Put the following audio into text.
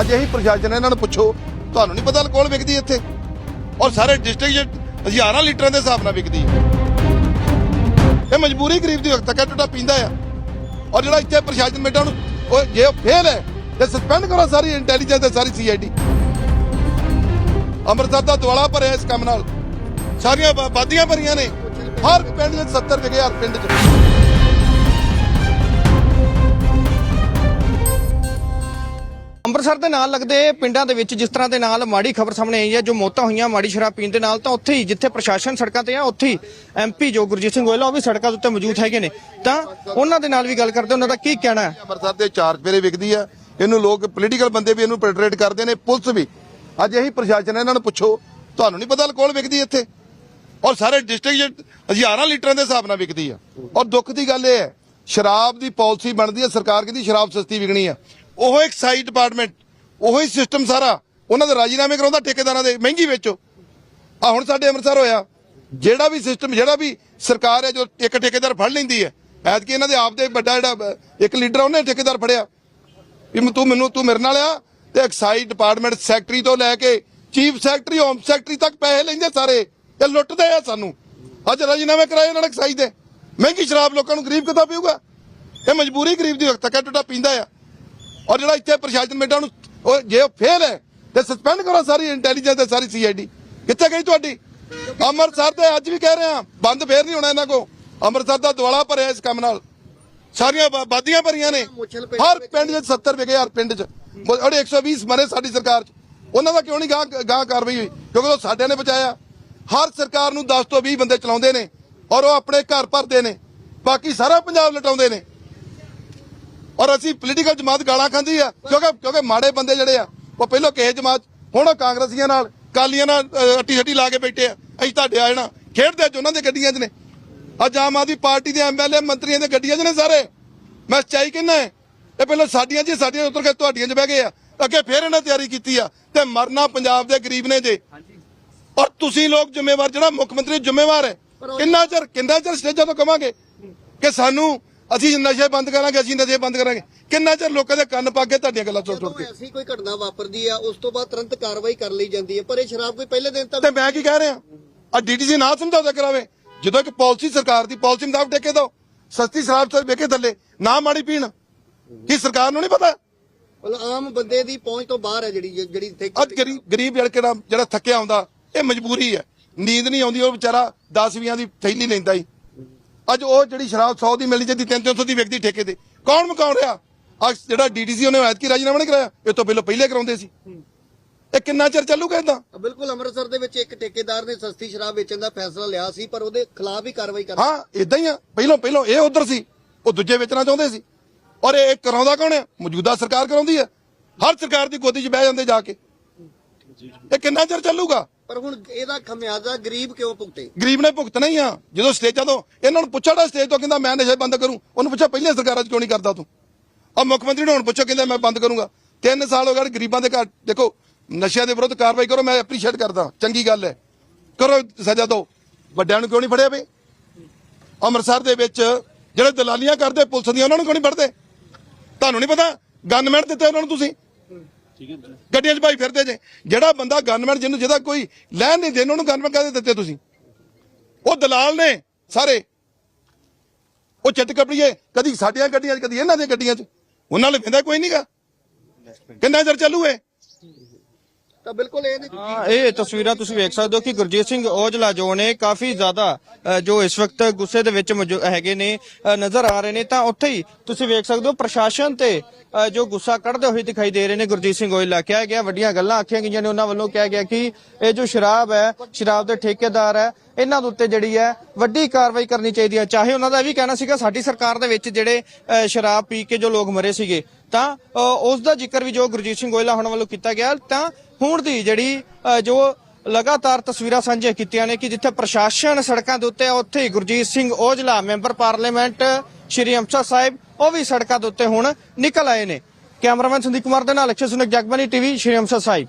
ਅੱਜ ਇਹੀ ਪ੍ਰਸ਼ਾਸਨ ਇਹਨਾਂ ਨੂੰ ਪੁੱਛੋ, ਤੁਹਾਨੂੰ ਨਹੀਂ ਪਤਾ ਕੋਲ ਵਿਕਦੀ ਇੱਥੇ? ਔਰ ਸਾਰੇ ਡਿਸਟ੍ਰਿਕਟ ਹਜ਼ਾਰਾਂ ਲੀਟਰਾਂ ਦੇ ਹਿਸਾਬ ਨਾਲ ਵਿਕਦੀ ਹੈ। ਇਹ ਮਜਬੂਰੀ ਗਰੀਬ ਦੀ ਵਕਤ ਟੁੱਟਾ ਪੀਂਦਾ ਆ। ਔਰ ਜਿਹੜਾ ਇੱਥੇ ਪ੍ਰਸ਼ਾਸਨ ਬੈਠਾ ਨੂੰ, ਉਹ ਜੇ ਉਹ ਫੇਲ ਹੈ, ਤੇ ਸਸਪੈਂਡ ਕਰੋ ਸਾਰੀ ਇੰਟੈਲੀਜੈਂਸ ਤੇ ਸਾਰੀ ਸੀਆਈਡੀ ਅੰਮ੍ਰਿਤਸਰ ਦਾ ਦੁਆਲਾ ਭਰਿਆ ਇਸ ਕੰਮ ਨਾਲ। ਸਾਰੀਆਂ ਵਾ- ਭਰੀਆਂ ਨੇ। ਹਰ ਪਿੰਡ ਵਿੱਚ 70 ਵਿਗੇ ਹਰ ਪਿੰਡ 'ਚ। ਅੰਮ੍ਰਿਤਸਰ ਦੇ ਨਾਲ ਲੱਗਦੇ ਪਿੰਡਾਂ ਦੇ ਵਿੱਚ ਜਿਸ ਤਰ੍ਹਾਂ ਦੇ ਨਾਲ ਮਾੜੀ ਖਬਰ ਸਾਹਮਣੇ ਆਈ ਹੈ, ਜੋ ਮੌਤਾਂ ਹੋਈਆਂ ਮਾੜੀ ਸ਼ਰਾਬ ਪੀਣ ਦੇ ਨਾਲ, ਤਾਂ ਉੱਥੇ ਹੀ ਜਿੱਥੇ ਪ੍ਰਸ਼ਾਸਨ ਸੜਕਾਂ ਤੇ ਆ, ਉੱਥੇ ਹੀ ਐਮਪੀ ਜੋ ਗੁਰਜੀਤ ਸਿੰਘ ਗੋਇਲਾ ਉਹ ਵੀ ਸੜਕਾਂ ਦੇ ਉੱਤੇ ਮੌਜੂਦ ਹੈਗੇ ਨੇ। ਤਾਂ ਉਹਨਾਂ ਦੇ ਨਾਲ ਵੀ ਗੱਲ ਕਰਦੇ, ਉਹਨਾਂ ਦਾ ਕੀ ਕਹਿਣਾ ਹੈ? ਅੰਮ੍ਰਿਤਸਰ ਦੇ ਚਾਰ ਫੇਰੇ ਵਿਕਦੀ ਆ ਇਹਨੂੰ ਲੋਕ ਪੋਲੀਟੀਕਲ ਬੰਦੇ ਵੀ ਇਹਨੂੰ ਪਰਟਰੇਟ ਕਰਦੇ ਨੇ, ਪੁਲਿਸ ਵੀ। ਅੱਜ ਇਹੀ ਪ੍ਰਸ਼ਾਸਨ ਇਹਨਾਂ ਨੂੰ ਪੁੱਛੋ, ਤੁਹਾਨੂੰ ਨਹੀਂ ਪਤਾ ਕੋਲ ਵਿਕਦੀ ਇੱਥੇ? ਔਰ ਸਾਰੇ ਡਿਸਟ੍ਰਿਕਟ ਹਜ਼ਾਰਾਂ ਲੀਟਰਾਂ ਦੇ ਹਿਸਾਬ ਨਾਲ ਵਿਕਦੀ ਆ। ਔਰ ਦੁੱਖ ਦੀ ਗੱਲ ਇਹ ਹੈ, ਸ਼ਰਾਬ ਦੀ ਪਾਲਿਸੀ ਬਣਦੀ ਹੈ, ਸਰਕਾਰ ਕਹਿੰਦੀ ਸ਼ਰਾਬ ਸਸਤੀ ਵਿਕਣੀ ਆ। ਉਹ ਐਕਸਾਈਜ਼ ਡਿਪਾਰਟਮੈਂਟ ਉਹੀ ਸਿਸਟਮ ਸਾਰਾ। ਉਹਨਾਂ ਦੇ ਰਾਜੀਨਾਮੇ ਕਰਾਉਂਦਾ ਠੇਕੇਦਾਰਾਂ ਦੇ, ਮਹਿੰਗੀ ਵੇਚੋ। ਆ ਹੁਣ ਸਾਡੇ ਅੰਮ੍ਰਿਤਸਰ ਹੋਇਆ। ਜਿਹੜਾ ਵੀ ਸਿਸਟਮ ਜਿਹੜਾ ਵੀ ਸਰਕਾਰ ਹੈ ਜੋ ਇੱਕ ਠੇਕੇਦਾਰ ਫੜ ਲੈਂਦੀ ਹੈ, ਐਤਕੀ ਇਹਨਾਂ ਦੇ ਆਪ ਦੇ ਵੱਡਾ ਜਿਹੜਾ ਇੱਕ ਲੀਡਰ ਉਹਨੇ ਠੇਕੇਦਾਰ ਫੜਿਆ। ਵੀ ਮੈਂ- ਤੂੰ ਮੈਨੂੰ, ਤੂੰ ਮੇਰੇ ਨਾਲ ਆ, ਤੇ ਐਕਸਾਈਜ਼ ਡਿਪਾਰਟਮੈਂਟ ਸੈਕਟਰੀ ਤੋਂ ਲੈ ਕੇ ਚੀਫ ਸੈਕਟਰੀ, ਹੋਮ ਸੈਕਟਰੀ ਤੱਕ ਪੈਸੇ ਲੈਂਦੇ ਸਾਰੇ। ਇਹ ਲੁੱਟਦੇ ਆ ਸਾਨੂੰ। ਅੱਜ ਰਾਜੀਨਾਮੇ ਕਰਾਏ ਇਹਨਾਂ ਨੇ ਐਕਸਾਈਜ਼ ਦੇ। ਮਹਿੰਗੀ ਸ਼ਰਾਬ ਲੋਕਾਂ ਨੂੰ ਗਰੀਬ ਕਿੱਦਾਂ ਪੀਊਗਾ? ਇਹ ਮਜਬੂਰੀ ਗਰੀਬ ਦੀ ਵਕਤ ਟੁੱਟਾ ਟੁੱਟਾ ਪੀਂਦਾ ਆ। ਔਰ ਜਿਹੜਾ ਇੱਥੇ ਪ੍ਰਸ਼ਾਸਨ ਬੈਠਾ ਨੂੰ ਉਹ ਜੇ ਉਹ ਫੇਲ ਹੈ, ਤੇ ਸਸਪੈਂਡ ਕਰੋ ਸਾਰੀ ਇੰਟੈਲੀਜੈਂਸ ਤੇ ਸਾਰੀ ਸੀਆਈਡੀ ਕਿੱਥੇ ਗਈ ਤੁਹਾਡੀ? ਅੰਮ੍ਰਿਤਸਰ ਤੇ ਅੱਜ ਵੀ ਕਹਿ ਰਹੇ ਆ ਬੰਦ ਫੇਰ ਨਹੀਂ ਹੋਣਾ ਇਹਨਾਂ ਕੋ ਅੰਮ੍ਰਿਤਸਰ ਦਾ ਦੁਆਲਾ ਭਰਿਆ ਇਸ ਕੰਮ ਨਾਲ। ਸਾਰੀਆਂ ਵਾ- ਭਰੀਆਂ ਨੇ। ਹਰ ਪਿੰਡ ਵਿੱਚ 70 ਵਿਗੇ ਹਰ ਪਿੰਡ 'ਚ। ਔਰ 120 ਮਰੇ ਸਾਡੀ ਸਰਕਾਰ 'ਚ। ਉਹਨਾਂ ਦਾ ਕਿਉਂ ਨਹੀਂ ਗਾਂ ਗਾਂ ਕਾਰਵਾਈ ਹੋਈ? ਕਿਉਂਕਿ ਉਹ ਸਾਡਿਆਂ ਨੇ ਬਚਾਇਆ। ਹਰ ਸਰਕਾਰ ਨੂੰ 10 ਤੋਂ 20 ਬੰਦੇ ਚਲਾਉਂਦੇ ਨੇ ਔਰ ਉਹ ਆਪਣੇ ਘਰ ਭਰਦੇ ਨੇ। ਬਾਕੀ ਸਾਰਾ ਪੰਜਾਬ ਲਟਾਉਂਦੇ ਨੇ। ਔਰ ਅਸੀਂ ਪੋਲੀਟੀਕਲ ਜਮਾਤ ਗਾਲਾਂ ਖਾਂਦੀ ਆ ਕਿਉਂਕਿ ਕਿਉਂਕਿ ਮਾੜੇ ਬੰਦੇ ਜਿਹੜੇ ਆ ਉਹ ਪਹਿਲਾਂ ਕਿਸੇ ਜਮਾਤ ਹੁਣ ਉਹ ਕਾਂਗਰਸੀਆਂ ਨਾਲ ਕਾਲੀਆਂ ਨਾਲ ਅੱਟੀ ਛੱਟੀ ਲਾ ਕੇ ਬੈਠੇ ਆ ਅਸੀਂ ਤੁਹਾਡੇ ਆ ਜਾਣਾ। ਖੇਡਦੇ ਅੱਜ ਉਹਨਾਂ ਦੇ ਗੱਡੀਆਂ 'ਚ ਨੇ। ਅੱਜ ਆਮ ਆਦਮੀ ਪਾਰਟੀ ਦੇ ਐਮਐਲਏ ਮੰਤਰੀਆਂ ਦੇ ਗੱਡੀਆਂ 'ਚ ਨੇ ਸਾਰੇ। ਮੈਂ ਸੱਚਾਈ ਕਹਿੰਦਾ ਇਹ ਪਹਿਲਾਂ ਸਾਡੀਆਂ 'ਚ ਸਾਡੀਆਂ ਉਤਰ ਕੇ ਤੁਹਾਡੀਆਂ 'ਚ ਬਹਿ ਗਏ ਆ। ਅੱਗੇ ਫੇਰ ਇਹਨਾਂ ਤਿਆਰੀ ਕੀਤੀ ਆ ਤੇ ਮਰਨਾ ਪੰਜਾਬ ਦੇ ਗਰੀਬ ਨੇ ਜੇ। ਔਰ ਤੁਸੀਂ ਲੋਕ ਜ਼ਿੰਮੇਵਾਰ ਜਿਹੜਾ ਮੁੱਖ ਮੰਤਰੀ ਜ਼ਿੰਮੇਵਾਰ ਹੈ ਕਿੰਨਾ ਚਿਰ ਕਿੰਨਾ ਚਿਰ ਸਟੇਜਾਂ ਤੋਂ ਕਵਾਂਗੇ ਕਿ ਸਾਨੂੰ ਅਸੀਂ ਨਸ਼ੇ ਬੰਦ ਕਰਾਂਗੇ ਅਸੀਂ ਨਸ਼ੇ ਬੰਦ ਕਰਾਂਗੇ। ਕਿੰਨਾ ਚਿਰ ਲੋਕਾਂ ਦੇ ਕੰਨ ਪਾ ਕੇ ਤੁਹਾਡੀਆਂ ਗੱਲਾਂ ਸੁਣ ਸੁਣ ਕੇ? ਐਸੀ ਕੋਈ ਘਟਨਾ ਵਾਪਰਦੀ ਆ ਉਸ ਤੋਂ ਬਾਅਦ ਤੁਰੰਤ ਕਾਰਵਾਈ ਕਰ ਲਈ ਜਾਂਦੀ ਹੈ ਪਰ ਇਹ ਸ਼ਰਾਬ ਕੋਈ ਪਹਿਲੇ ਦਿਨ ਤੱਕ ਤੇ ਮੈਂ ਕੀ ਕਹਿ ਰਿਹਾ? ਆ ਡੀਡੀਸੀ ਨਾ ਸਮਝੌਤਾ ਕਰਾਵੇ। ਜਦੋਂ ਇੱਕ ਪਾਲਿਸੀ ਸਰਕਾਰ ਦੀ ਪਾਲਿਸੀ ਮੁਤਾਬਕ ਠੇਕੇ ਦੋ ਸਸਤੀ ਸ਼ਰਾਬ ਤੇ ਵੇਕੇ ਥੱਲੇ ਨਾ ਮਾੜੀ ਪੀਣ। ਕੀ ਸਰਕਾਰ ਨੂੰ ਨਹੀਂ ਪਤਾ? ਮਤਲਬ ਆਮ ਬੰਦੇ ਦੀ ਪਹੁੰਚ ਤੋਂ ਬਾਹਰ ਹੈ ਜਿਹੜੀ ਜਿਹੜੀ ਅੱਜ ਗਰੀਬ ਗਰੀਬ ਜਿਹੜਾ ਜਿਹੜਾ ਥੱਕਿਆ ਆਉਂਦਾ ਇਹ ਮਜਬੂਰੀ ਹੈ। ਨੀਂਦ ਨਹੀਂ ਆਉਂਦੀ ਉਹ ਵਿਚਾਰਾ 10 ਵੀਆਂ ਦੀ ਥੈਲੀ ਲੈਂਦਾ ਹੀ ਅੱਜ ਉਹ ਜਿਹੜੀ ਸ਼ਰਾਬ 100 ਦੀ ਮਿਲਣੀ ਚਾਹੀਦੀ 300 ਦੀ ਵਿਕਦੀ ਠੇਕੇ ਤੇ। ਕੌਣ ਮਕਾਉਣ ਰਿਹਾ? ਅੱਜ ਜਿਹੜਾ ਡੀਡੀਸੀ ਉਹਨੇ ਐਤਕੀ ਰਾਜੀਨਾਮਾ ਨਹੀਂ ਕਰਾਇਆ? ਇਹ ਤੋਂ ਪਹਿਲਾਂ ਪਹਿਲੇ ਕਰਾਉਂਦੇ ਸੀ। ਇਹ ਕਿੰਨਾ ਚਿਰ ਚੱਲੂਗਾ ਇਦਾਂ ਬਿਲਕੁਲ ਅੰਮ੍ਰਿਤਸਰ ਦੇ ਵਿੱਚ ਇੱਕ ਠੇਕੇਦਾਰ ਨੇ ਸਸਤੀ ਸ਼ਰਾਬ ਵੇਚਣ ਦਾ ਫੈਸਲਾ ਲਿਆ ਸੀ ਪਰ ਉਹਦੇ ਖਿਲਾਫ ਹੀ ਕਾਰਵਾਈ ਕਰ ਹਾਂ ਇਦਾਂ ਹੀ ਆ। ਪਹਿਲਾਂ ਪਹਿਲਾਂ ਇਹ ਉਧਰ ਸੀ। ਉਹ ਦੂਜੇ ਵੇਚਣਾ ਚਾਹੁੰਦੇ ਸੀ। ਔਰ ਇਹ ਕਰਾਉਂਦਾ ਕੌਣ ਹੈ ਮੌਜੂਦਾ ਸਰਕਾਰ ਕਰਾਉਂਦੀ ਹੈ ਹਰ ਸਰਕਾਰ ਦੀ ਗੋਦੀ 'ਚ ਬਹਿ ਜਾਂਦੇ ਜਾ ਕੇ। ਇਹ ਕਿੰਨਾ ਚਿਰ ਚੱਲੂਗਾ? ਪਰ ਹੁਣ ਇਹਦਾ ਖਮਿਆਜ਼ਾ ਗਰੀਬ ਕਿਉਂ ਭੁਗਤੇ? ਗਰੀਬ ਨੇ ਭੁਗਤਣਾ ਹੀ ਆ। ਜਦੋਂ ਸਟੇਜਾਂ ਤੋਂ ਇਹਨਾਂ ਨੂੰ ਪੁੱਛੜਾ ਸਟੇਜ ਤੋਂ ਕਹਿੰਦਾ ਮੈਂ ਨਸ਼ੇ ਬੰਦ ਕਰੂੰ। ਉਹਨੂੰ ਪੁੱਛਿਆ ਪਹਿਲੇ ਸਰਕਾਰਾਂ 'ਚ ਕਿਉਂ ਨਹੀਂ ਕਰਦਾ ਤੂੰ? ਆ ਮੁੱਖ ਮੰਤਰੀ ਨੂੰ ਹੁਣ ਪੁੱਛੋ ਕਹਿੰਦਾ ਮੈਂ ਬੰਦ ਕਰੂੰਗਾ। ਤਿੰਨ ਸਾਲ ਹੋ ਗਏ ਗਰੀਬਾਂ ਦੇ ਘਰ। ਦੇਖੋ ਨਸ਼ਿਆਂ ਦੇ ਵਿਰੁੱਧ ਕਾਰਵਾਈ ਕਰੋ ਮੈਂ ਐਪਰੀਸ਼ੀਏਟ ਕਰਦਾ। ਚੰਗੀ ਗੱਲ ਹੈ। ਕਰੋ ਸਜ਼ਾ ਦਿਓ। ਵੱਡਿਆਂ ਨੂੰ ਕਿਉਂ ਨਹੀਂ ਫੜਿਆ ਬਈ ਅੰਮ੍ਰਿਤਸਰ ਦੇ ਵਿੱਚ ਜਿਹੜੇ ਦਲਾਲੀਆਂ ਕਰਦੇ ਪੁਲਿਸ ਦੀਆਂ ਉਹਨਾਂ ਨੂੰ ਕਿਉਂ ਨਹੀਂ ਫੜਦੇ? ਤੁਹਾਨੂੰ ਨਹੀਂ ਪਤਾ? ਗਨਮੈਨ ਦਿੱਤੇ ਉਹਨਾਂ ਨੂੰ ਤੁਸੀਂ? ਗੱਡੀਆਂ 'ਚ ਭਾਈ ਫਿਰਦੇ ਜੇ। ਜਿਹੜਾ ਬੰਦਾ ਗਨਮੈਨ ਜਿਹਨੂੰ ਜਿਹਦਾ ਕੋਈ ਲੈਣ ਨਹੀਂ ਦੇਣ, ਉਹਨੂੰ ਗਨਮੈਨ ਕਾਹਦੇ ਦਿੱਤੇ ਤੁਸੀਂ? ਉਹ ਦਲਾਲ ਨੇ ਸਾਰੇ। ਉਹ ਚਿੱਟ ਕਪੜੀਏ, ਕਦੀ ਸਾਡੀਆਂ ਗੱਡੀਆਂ 'ਚ, ਕਦੀ ਇਹਨਾਂ ਦੀਆਂ ਗੱਡੀਆਂ 'ਚ। ਉਹਨਾਂ ਨਾਲ ਫਿੰਦਾ ਕੋਈ ਨਹੀਂਗਾ ਕਿੰਨਾ ਚਿਰ ਚੱਲੂ ਇਹ ਤਾਂ ਬਿਲਕੁਲ ਇਹ ਨਹੀਂ ਹਾਂ ਇਹ ਤਸਵੀਰਾਂ ਤੁਸੀਂ ਵੇਖ ਸਕਦੇ ਹੋ ਕਿ ਗੁਰਜੀਤ ਸਿੰਘ ਔਜਲਾ ਜੋ ਨੇ ਕਾਫੀ ਜ਼ਿਆਦਾ ਜੋ ਇਸ ਵਕਤ ਗੁੱਸੇ ਦੇ ਵਿੱਚ ਹੈਗੇ ਨੇ ਨਜ਼ਰ ਆ ਰਹੇ ਨੇ ਤਾਂ ਉੱਥੇ ਹੀ ਤੁਸੀਂ ਵੇਖ ਸਕਦੇ ਹੋ ਪ੍ਰਸ਼ਾਸਨ ਤੇ ਜੋ ਗੁੱਸਾ ਕੱਢਦੇ ਹੋਏ ਦਿਖਾਈ ਦੇ ਰਹੇ ਨੇ ਗੁਰਜੀਤ ਸਿੰਘ ਔਜਲਾ। ਕਿਹਾ ਗਿਆ ਵੱਡੀਆਂ ਗੱਲਾਂ ਆਖੀਆਂ ਗਈਆਂ ਨੇ ਉਹਨਾਂ ਵੱਲੋਂ ਕਿਹਾ ਗਿਆ ਕਿ ਇਹ ਜੋ ਸ਼ਰਾਬ ਹੈ ਸ਼ਰਾਬ ਦੇ ਠੇਕੇਦਾਰ ਹੈ ਇਹਨਾਂ ਦੇ ਉੱਤੇ ਜਿਹੜੀ ਹੈ ਵੱਡੀ ਕਾਰਵਾਈ ਕਰਨੀ ਚਾਹੀਦੀ ਹੈ। ਚਾਹੇ ਉਹਨਾਂ ਦਾ ਇਹ ਵੀ ਕਹਿਣਾ ਸੀਗਾ ਸਾਡੀ ਸਰਕਾਰ ਦੇ ਵਿੱਚ ਜਿਹੜੇ ਸ਼ਰਾਬ ਪੀ ਕੇ ਜੋ ਲੋਕ ਮਰੇ ਸੀਗੇ ਤਾਂ ਅ, ਉਸ ਦਾ ਜ਼ਿਕਰ ਵੀ ਜੋ ਗੁਰਜੀਤ ਸਿੰਘ ਗੋਇਲਾ ਹੁਣ ਵੱਲੋਂ ਕੀਤਾ ਗਿਆ ਤਾਂ ਹੁਣ ਦੀ ਜਿਹੜੀ ਜੋ ਲਗਾਤਾਰ ਤਸਵੀਰਾਂ ਸਾਂਝੀਆਂ ਕੀਤੀਆਂ ਨੇ ਕਿ ਜਿੱਥੇ ਪ੍ਰਸ਼ਾਸਨ ਸੜਕਾਂ ਦੇ ਉੱਤੇ ਹੈ, ਉੱਥੇ ਹੀ ਗੁਰਜੀਤ ਸਿੰਘ ਔਜਲਾ ਮੈਂਬਰ ਪਾਰਲੀਮੈਂਟ ਸ਼੍ਰੀ ਅੰਮ੍ਰਿਤਸਰ ਸਾਹਿਬ ਉਹ ਵੀ ਸੜਕਾਂ ਦੇ ਉੱਤੇ ਹੁਣ ਨਿਕਲ ਆਏ ਨੇ। ਕੈਮਰਾਮੈਨ ਸੰਦੀਪ ਕੁਮਾਰ ਦੇ ਨਾਲ ਅਕਸ਼ੇ ਸੁਨਕ ਜਗਬਾਨੀ ਟੀਵੀ ਸ਼੍ਰੀ ਅੰਮ੍ਰਿਤਸਰ ਸਾਹਿਬ।